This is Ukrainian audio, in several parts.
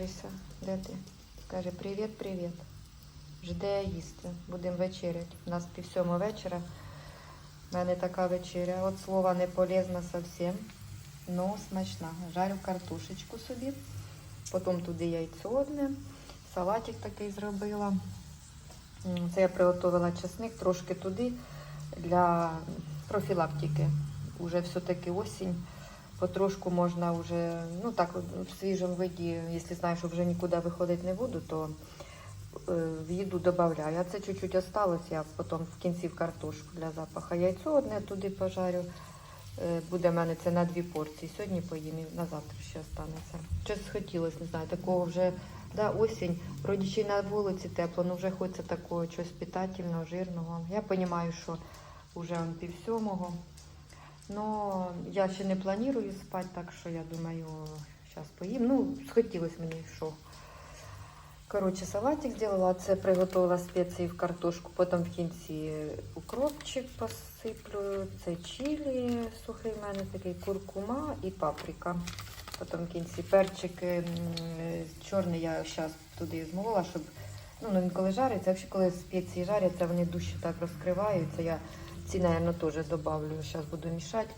Лариса, де ти? Каже, привіт, привіт. Жде їсти. Будемо вечеряти. У нас пів сьомого вечора. У мене така вечеря. От слова не полезна зовсім. Ну, смачна. Жарю картошечку собі. Потім туди яйцо одне. Салатик такий зробила. Це я приготувала чесник трошки туди для профілактики. Уже все-таки осінь. Потрошку можна вже, ну так, в свіжому виді, якщо знаєш, що вже нікуди виходити не буду, то е, в їду додаю. А це чуть-чуть осталось, я потім в кінці в картошку для запаху. Яйцо одне туди пожарю. Е, Буде в мене це на дві порції. Сьогодні поїм і на завтра ще останеться. Щось хотілося, не знаю, такого вже да, осінь, вроді ще й на вулиці тепло, ну вже хочеться такого чогось питательного, жирного. Я розумію, що вже пів сьомого. Но я ще не планую спати, так що я думаю, зараз поїм. Ну, схотілося мені що. Коротше, салатик зробила, це приготувала спеції в картошку, потім в кінці укропчик посиплю, це чилі сухий в мене такий, куркума і паприка. Потім в кінці перчик чорний я зараз туди змолола, щоб ну, ну, він коли жариться, взагалі коли спеції жаряться, вони дужче так розкриваються. Я ці, мабуть, теж додавлю, зараз буду мішати.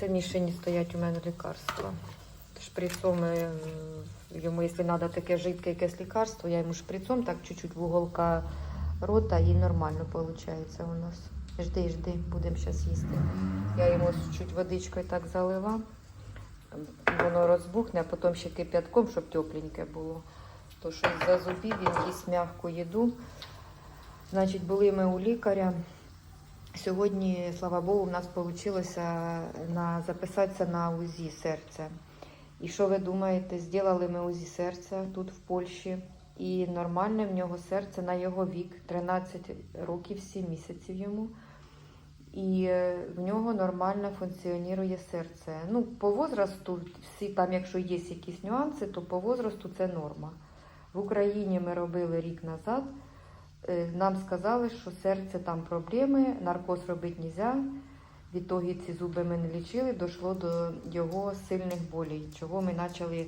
Це мішені стоять у мене лікарства. Шприцом е, йому, якщо треба таке жидке якесь лікарство, я йому шприцом так чуть-чуть в уголка рота і нормально виходить у нас. Жди, жди, будемо зараз їсти. Я йому чуть водичкою так залила. Воно розбухне, а потім ще кип'ятком, щоб тепленьке було. То що за зубів він їсть м'яку їду. Значить, були ми у лікаря. Сьогодні, слава Богу, в нас вийшло на, записатися на УЗІ серця. І що ви думаєте, зробили ми УЗІ серця тут в Польщі. І нормальне в нього серце на його вік, 13 років, 7 місяців йому. І е, в нього нормально функціонує серце. Ну, по возрасту, всі там, якщо є якісь нюанси, то по возрасту це норма. В Україні ми робили рік назад. Е, Нам сказали, що серце там проблеми, наркоз робити не можна. Відтоді ці зуби ми не лічили, дійшло до його сильних болей, чого ми почали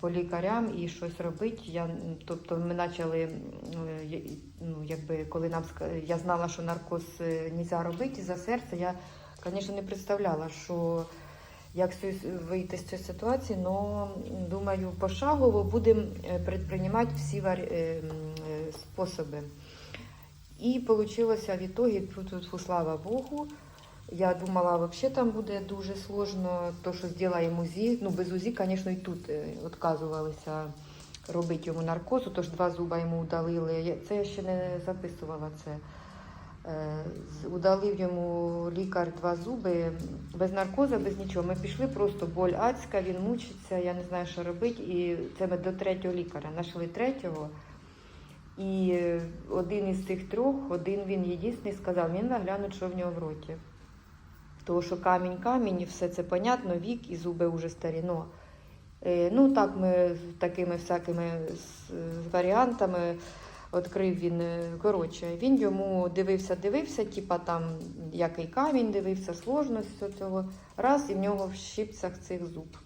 по лікарям і щось робити. Я, тобто ми почали, е, ну, якби, коли нам я знала, що наркоз не можна робити за серце, я, звісно, не представляла, що як вийти з цієї ситуації, але думаю, пошагово будемо е, предприймати всі е, е, способи. І вийшло в ітогі, тут, слава Богу, я думала, вообще там буде дуже сложно, то, що зробимо УЗІ. Ну, без УЗІ, звісно, і тут е, відказувалися робити йому наркозу, тож два зуба йому удалили. Це я ще не записувала це. Е, Удалив йому лікар два зуби без наркозу, без нічого. Ми пішли, просто боль адська, він мучиться, я не знаю, що робити. І це ми до третього лікаря. Нашли третього. І е, один із цих трьох, один він єдиний сказав, він наглянуть, що в нього в роті. Тому що камінь камінь, і все це понятно, вік і зуби вже старі. Ну, е, ну так ми такими всякими варіантами відкрив він. е, Коротше, він йому дивився, дивився, типа там який камінь дивився, сложність цього. Раз і в нього в щипцях цих зуб.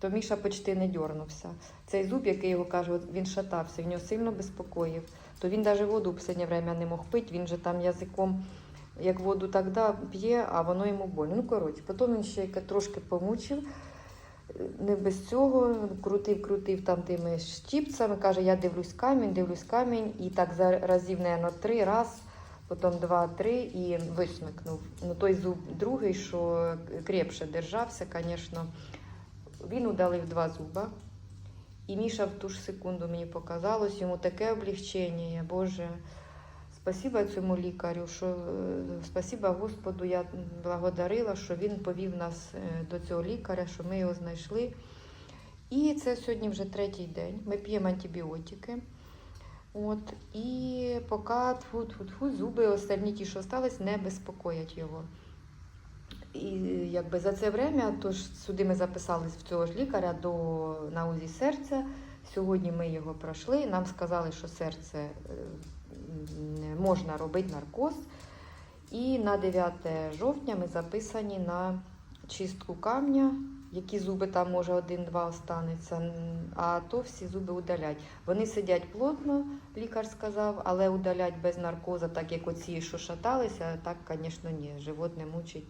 То Міша почти не дьорнувся. Цей зуб, який його каже, він шатався, він його сильно безпокоїв. То він навіть воду в время не мог пити, він же там язиком, як воду так да, п'є, а воно йому больно. Ну, коротше, потім він ще трошки помучив. Не без цього крутив, крутив там тими щіпцями. Каже, я дивлюсь камінь, дивлюсь камінь, і так за разів, наверное, три раз, потім два-три і висмикнув. Ну той зуб другий, що крепше держався, звісно. Він удалив два зуба. І Міша в ту ж секунду мені показалось, йому таке облегчення, Боже. Спасіба цьому лікарю, що е, спасіба Господу, я благодарила, що він повів нас е, до цього лікаря, що ми його знайшли. І це сьогодні вже третій день. Ми п'ємо антибіотики. От, і поки тьфу, тьфу, тьфу, зуби остальні ті, що остались, не безпокоять його. І якби за це время, тож сюди ми записались в цього ж лікаря до на УЗІ серця. Сьогодні ми його пройшли. Нам сказали, що серце е, можна робити наркоз. І на 9 жовтня ми записані на чистку камня які зуби там може один-два останеться, а то всі зуби удалять. Вони сидять плотно, лікар сказав, але удалять без наркоза, так як оці, що шаталися, так, звісно, ні, живот не мучить.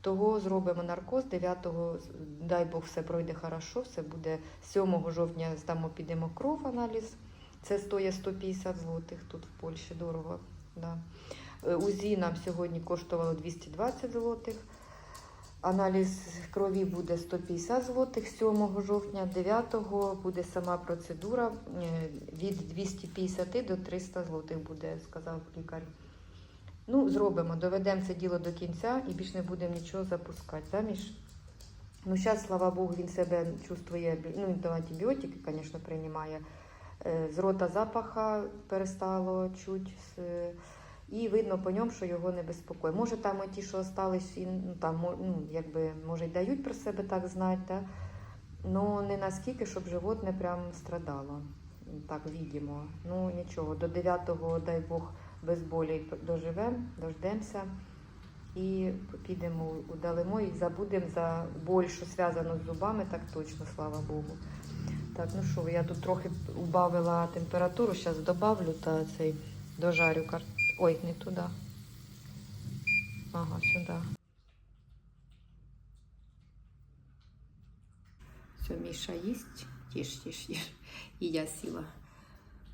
Того зробимо наркоз 9-го, дай Бог, все пройде хорошо, все буде 7 жовтня здамо підемо кров аналіз. Це стоїть 150 злотих тут в Польщі дорого. Да. Е, УЗІ нам сьогодні коштувало 220 злотих. Аналіз крові буде 150 злотих 7 жовтня, 9 буде сама процедура е, від 250 до 300 злотих буде, сказав лікар. Ну, зробимо, доведемо це діло до кінця і більш не будемо нічого запускати. Да, Міш? Ну, зараз, слава Богу, він себе чувствує, ну, він там антибіотики, звісно, приймає. Е, З рота запаха перестало чуть. І видно по ньому, що його не безпокоїть. Може, там ті, що остались, ну, там, ну, якби, може, й дають про себе так знати, да? ну не наскільки, щоб живот не прям страдало. Так, відімо. Ну нічого, до 9-го, дай Бог, без болі доживемо, дождемося і підемо, удалимо і забудемо за боль, що зв'язано з зубами, так точно, слава Богу. Так, ну що, я тут трохи убавила температуру, зараз добавлю та цей дожарю кар... Ой, не туди. Ага, сюди. Все, Міша їсть, тіш, тіш, тіш. І я сіла.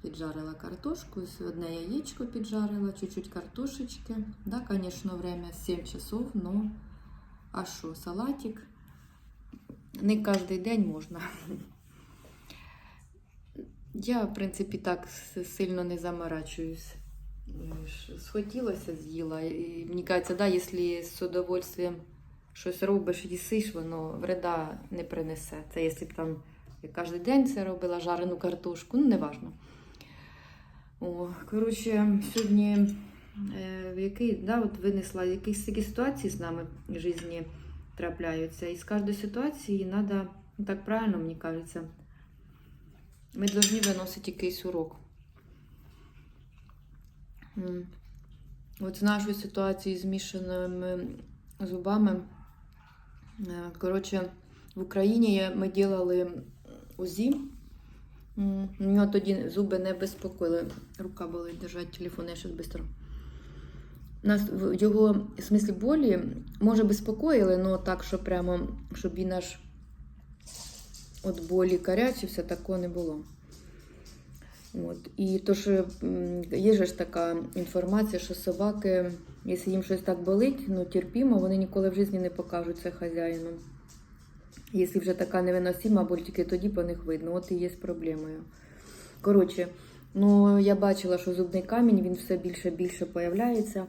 Піджарила картошку, ось одне яєчко піджарила, чуть-чуть картошечки. Да, конечно, время 7 часов, но а що, салатик? Не кожен день можна. Я, в принципі, так сильно не заморачуюсь. Схотілося, з'їла. І мені кажеться, да, якщо з удовольствием щось робиш, їсиш, воно вреда не принесе. Це якщо б там я кожен день це робила жарену картошку, ну неважно. О, коротше, сьогодні е, який, да, от винесла якісь такі ситуації з нами в житті трапляються. І з кожної ситуації треба, ну так правильно, мені кажеться, ми повинні виносити якийсь урок. От з нашої ситуації з мішаними зубами. е, Коротше, в Україні ми робили УЗІ. У нього тоді зуби не безпокоїли. Рука болить держати телефон, я зараз швидко. Нас його в смислі болі може безпокоїли, але так, що прямо, щоб він аж от болі карячився, такого не було. От. І то, що є ж така інформація, що собаки, якщо їм щось так болить, ну терпімо, вони ніколи в житті не покажуть це хазяїну. Якщо вже така невиносима боль, тільки тоді по них видно. От і є з проблемою. Коротше, ну я бачила, що зубний камінь він все більше і більше появляється.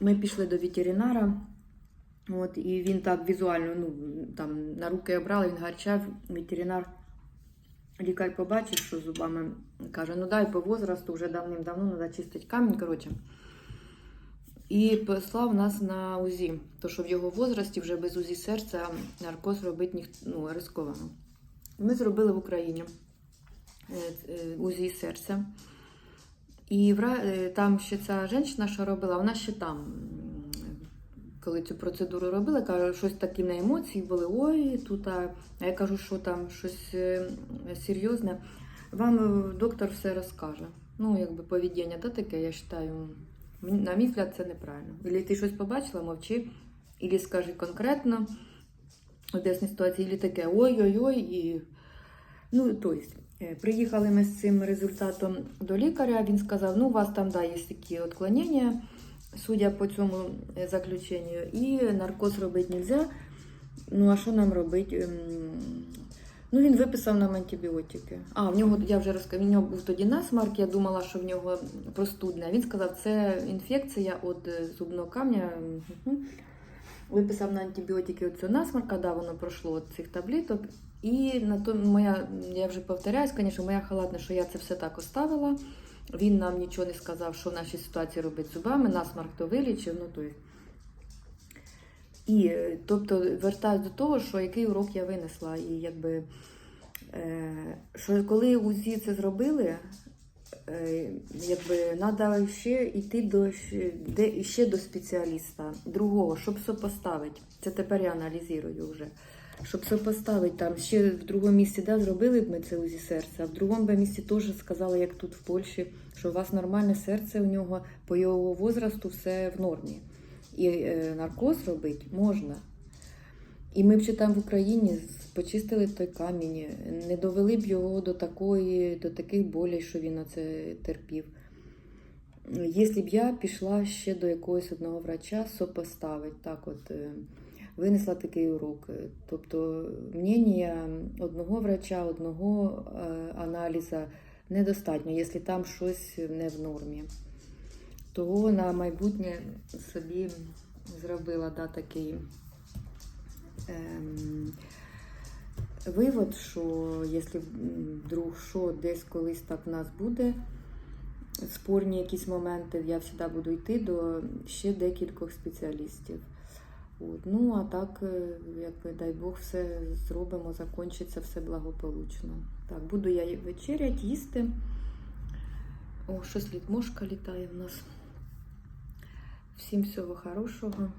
Ми пішли до ветеринара. От, і він так візуально, ну там на руки обрали, він гарчав, ветеринар. Лікар побачив, що зубами каже, ну дай по возрасту вже давним-давно треба чистити камінь. Коротше. І послав нас на УЗІ. То що в його возрасті вже без УЗІ серця наркоз робити ніх... ну, ризиковано. Ми зробили в Україні е, е, УЗІ серця. І е, там ще ця жінка, що робила, вона ще там, коли цю процедуру робила, каже, щось такі на емоції були. Ой, тут. А я кажу, що там щось серйозне. Вам доктор все розкаже. Ну, якби поведіння, то таке, я вважаю, на мій взгляд, це неправильно. Ілі ти щось побачила, мовчи, ілі скажи конкретно в десній ситуації, ілі таке ой-ой-ой. І... Ну, тобто, е, приїхали ми з цим результатом до лікаря. Він сказав, ну, у вас там да, є такі відклонення, судя по цьому е, заключенню, і наркоз робити не можна. Ну, а що нам робити? Ну, він виписав нам антибіотики. А, в нього, я вже розказала, в нього був тоді насмарк, я думала, що в нього простудне. Він сказав, це інфекція від е, зубного камня. Виписав на антибіотики оцю насмарка, да, воно пройшло цих таблеток. І на то моя, я вже повторяюсь, звісно, моя халатна, що я це все так оставила. Він нам нічого не сказав, що в нашій ситуації робить зубами, насмарк то вилічив. Ну, то. І тобто вертаюсь до того, що який урок я винесла. І якби е, що коли УЗІ це зробили, е, якби треба ще йти до де ще до спеціаліста другого, щоб сопоставити. Це тепер я аналізую вже. щоб сопоставити там. Ще в другому місці да, зробили б ми це УЗІ серця, а в другому місці теж сказали, як тут в Польщі, що у вас нормальне серце, у нього по його возрасту все в нормі. І е, наркоз робити можна. І ми б ще там в Україні почистили той камінь, не довели б його до такої, до таких болей, що він оце терпів. Якщо б я пішла ще до якогось одного врача, сопоставить, так от е, винесла такий урок. Тобто мнення одного врача, одного е, аналіза недостатньо, якщо там щось не в нормі. Того на майбутнє собі зробила да, такий ем, вивод, що якщо вдруг що десь колись так в нас буде спорні якісь моменти, я завжди буду йти до ще декількох спеціалістів. От. Ну, а так, е, як дай Бог, все зробимо, закінчиться все благополучно. Так, буду я вечерять, їсти. О, щось літ мошка літає в нас. Всім всього хорошого.